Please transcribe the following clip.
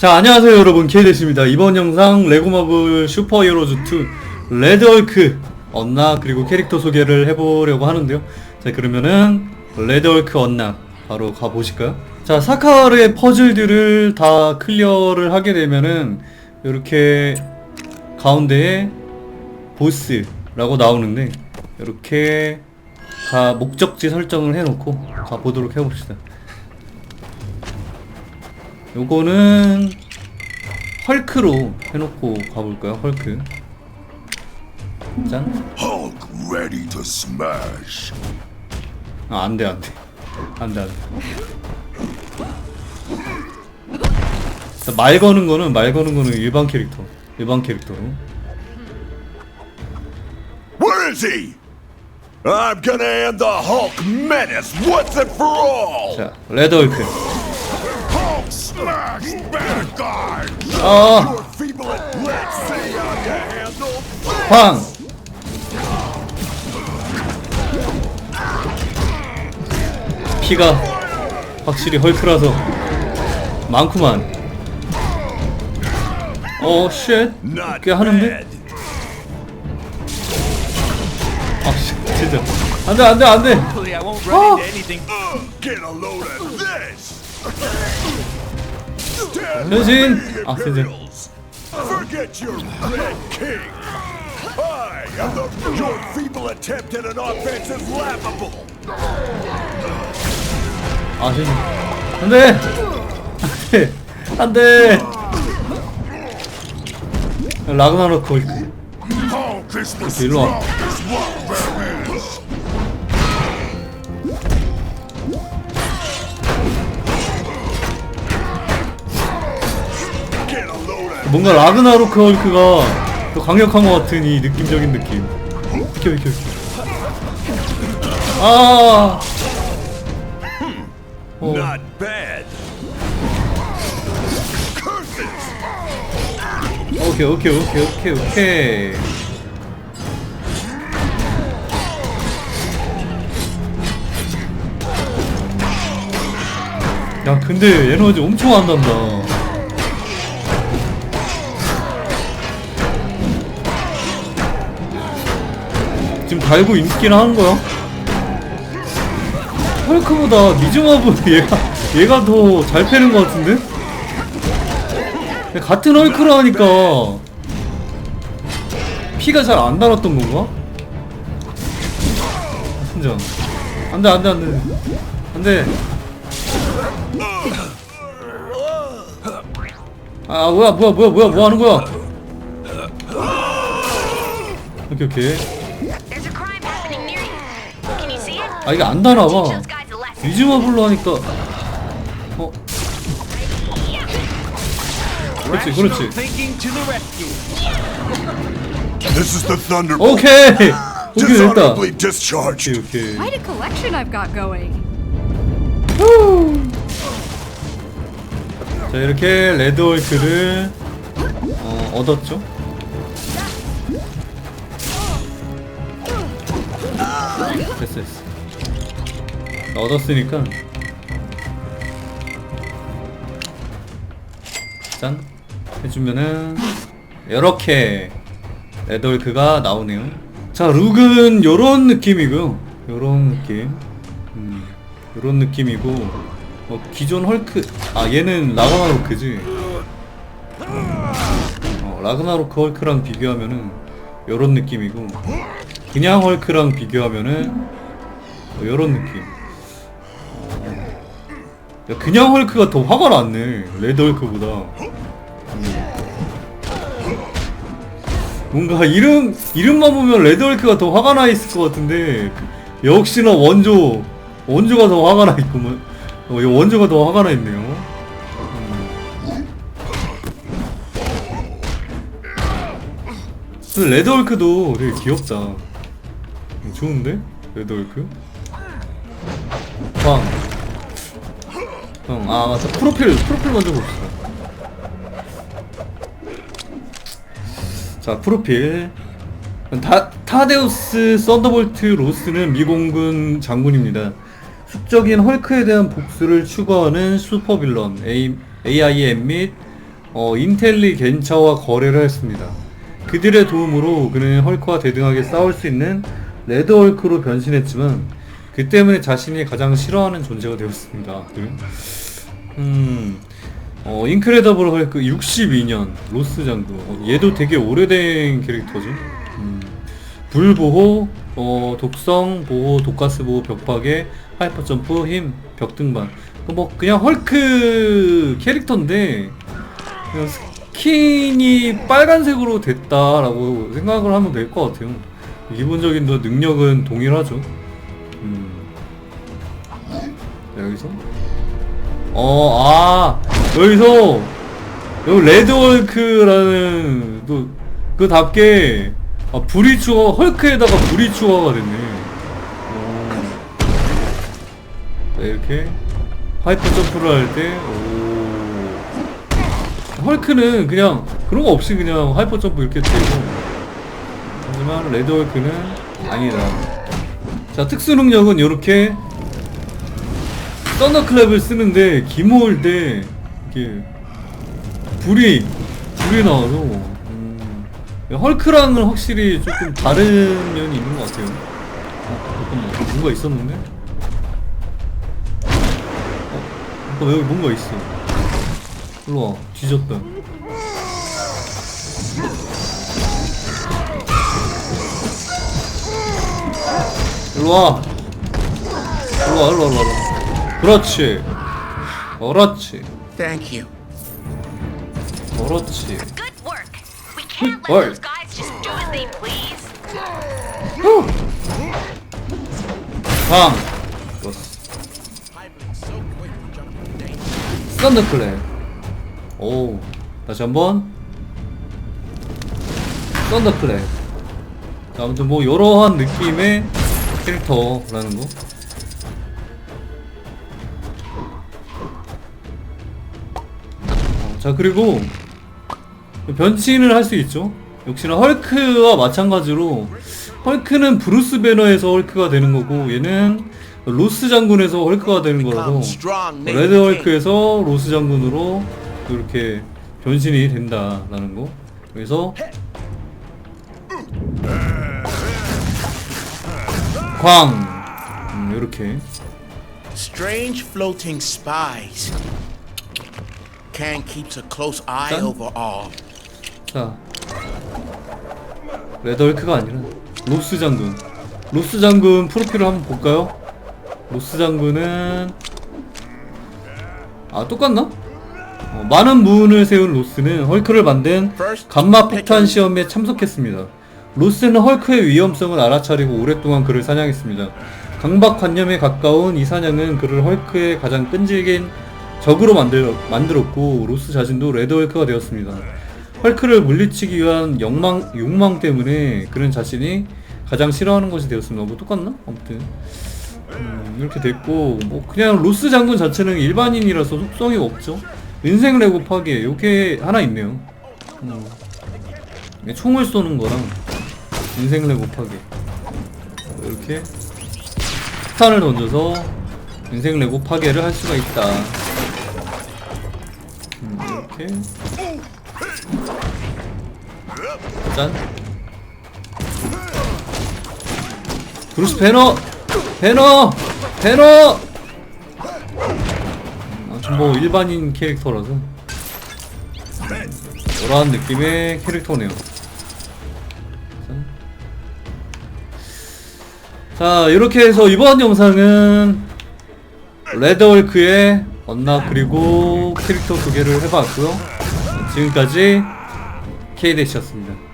자 안녕하세요 여러분. 케이데스입니다. 이번 영상 레고마블 슈퍼히어로즈 2 레드얼크 언락 그리고 캐릭터 소개를 해보려고 하는데요. 자 그러면은 레드얼크 언락 바로 가보실까요? 자 사카르의 퍼즐들을 다 클리어를 하게 되면은 이렇게 가운데에 보스라고 나오는데 이렇게 가 목적지 설정을 해놓고 가보도록 해봅시다 요거는 헐크로 해놓고 가볼까요? 헐크 짠? Hulk ready to smash. 아 안 돼 안 돼 안 돼 안돼 자, 말 거는 거는 말 거는 거는 일반 캐릭터 일반 캐릭터로 Where is he? I'm gonna end the Hulk menace once and for all. 자 레드 헐크 아 handle. 황! 피가 확실히 헐크라서 많구만 어 쉣! Not 꽤 하는데? 아 씨, 진짜 안 돼 안 돼 안돼 Hopefully 변신! 아 Imperials. Forget your red king. I am the your feeble attempt at an offense is laughable. 아 진짜 안돼 안 돼 안 돼 라그나로크 헐크 Hulk is the 일로 와. 뭔가 라그나로크 헐크가 더 강력한 것 같은 이 느낌적인 느낌. 비켜 비켜 비켜. 아. 어! 오케이 오케이 오케이 오케이 오케이. 야 근데 에너지 엄청 안 난다. 지금 달고 있긴 하는 거야? 헐크보다 미즈마블 얘가 얘가 더 잘 패는 것 같은데? 같은 헐크라 하니까 피가 잘 안 달았던 건가? 진짜 안돼 안돼 안돼 안돼 아 뭐야 뭐야 뭐야 뭐야 뭐 하는 거야 오케이 오케이 아 이게 안 guys a lesson. 미즈마블로 하니까 어 그렇지 그렇지. This is the Thunderbolt. 오케이 오케이 됐다 Dishonorably discharged. 오케이 오케이 Quite a collection I've got going. 자 이렇게 레드 월크를 어, 얻었죠 됐어 됐어 자, 얻었으니까. 짠. 해주면은 이렇게 레드월크가 나오네요. 자 룩은 요런 느낌이고요. 요런 느낌. 음, 요런 느낌이고. 어, 기존 헐크. 아 얘는 라그나로크지. 어, 라그나로크 헐크랑 비교하면은 요런 느낌이고. 그냥 헐크랑 비교하면은 어, 요런 느낌. 어, 야, 그냥 헐크가 더 화가 났네 레드 헐크보다 음. 뭔가 이름 이름만 보면 레드 헐크가 더 화가 나 있을 것 같은데 역시나 원조 원조가 더 화가 나 있구만 어, 이 원조가 더 화가 나 있네요. 음. 근데 레드월크도 되게 귀엽다. 음, 좋은데? 레드월크? 빵. 형, 아, 맞다. 프로필, 프로필 먼저 봅시다. 자, 프로필. 타, 타데우스 썬더볼트 로스는 미공군 장군입니다. 숙적인 헐크에 대한 복수를 추구하는 슈퍼빌런 AIM 및 어, 인텔리겐처와 거래를 했습니다. 그들의 도움으로 그는 헐크와 대등하게 싸울 수 있는 레드 헐크로 변신했지만 그 때문에 자신이 가장 싫어하는 존재가 되었습니다. 그는 음, 어, 인크레더블 헐크 62년 로스 장군. 어, 얘도 되게 오래된 캐릭터죠. 음, 불 보호, 어, 독성 보호, 독가스 보호, 벽 파괴, 하이퍼 점프, 힘, 벽 등반. 그뭐 그냥 헐크 캐릭터인데 그냥 스킨이 빨간색으로 됐다라고 생각을 하면 될 것 같아요. 기본적인 더 능력은 동일하죠. 여기서 어, 아, 여기서, 여기 레드월크라는, 또, 그답게, 아, 불이 추가, 헐크에다가 불이 추가가 됐네. 오. 자, 이렇게, 하이퍼 점프를 할 때, 오. 헐크는 그냥, 그런 거 없이 그냥 하이퍼 점프 이렇게 되고, 하지만 레드월크는 아니다. 자, 특수 능력은 이렇게, 썬더클랩을 쓰는데 기모을 때 이게 불이 불이 나와서 음, 헐크랑은 확실히 조금 다른 면이 있는 것 같아요. 어, 잠깐만 뭔가 있었는데? 어? 아까 여기 뭔가 있어. 일로 와 뒤졌다. 일로 와. 일로 와 일로 와 일로 와. 그렇지. 그렇지. Thank you. 그렇지. Good work. We can't let those guys just do as they please. 방. 좋았어. 썬더클랩. 오. 다시 한번. 썬더클랩. 자, 아무튼 뭐 여러한 느낌의 캐릭터라는 거. 자 그리고 변신을 할 수 있죠. 역시나 헐크와 마찬가지로 헐크는 브루스 배너에서 헐크가 되는 거고 얘는 로스 장군에서 헐크가 되는 거라서 레드 헐크에서 로스 장군으로 이렇게 변신이 된다라는 거. 그래서 광 음, 이렇게 Strange floating spies. Can keeps a close eye Done. over all. 자 레드헐크가 아니라 로스 장군 로스 장군 프로필을 한번 볼까요? 로스 장군은 아 똑같나? 어, 많은 무운을 세운 로스는 헐크를 만든 감마 폭탄 시험에 참석했습니다. 로스는 헐크의 위험성을 알아차리고 오랫동안 그를 사냥했습니다. 강박관념에 가까운 이 사냥은 그를 헐크의 가장 끈질긴 적으로 만들, 만들었고 로스 자신도 레드헐크가 되었습니다. 헐크를 물리치기 위한 욕망, 욕망 때문에 그는 자신이 가장 싫어하는 것이 되었습니다. 뭐 똑같나? 아무튼 음, 이렇게 됐고 뭐 그냥 로스 장군 자체는 일반인이라서 속성이 없죠. 인생 레고 파괴 이게 하나 있네요. 음. 이게 총을 쏘는 거랑 인생 레고 파괴 이렇게 스탄을 던져서 인생 레고 파괴를 할 수가 있다. 음, 이렇게 짠. 브루스 배너! 배너! 배너! 아무튼 뭐 일반인 캐릭터라서 여러한 느낌의 캐릭터네요. 자 이렇게 해서 이번 영상은 레드월크의 언나 그리고 캐릭터 두 개를 해봤고요. 지금까지 K대시였습니다.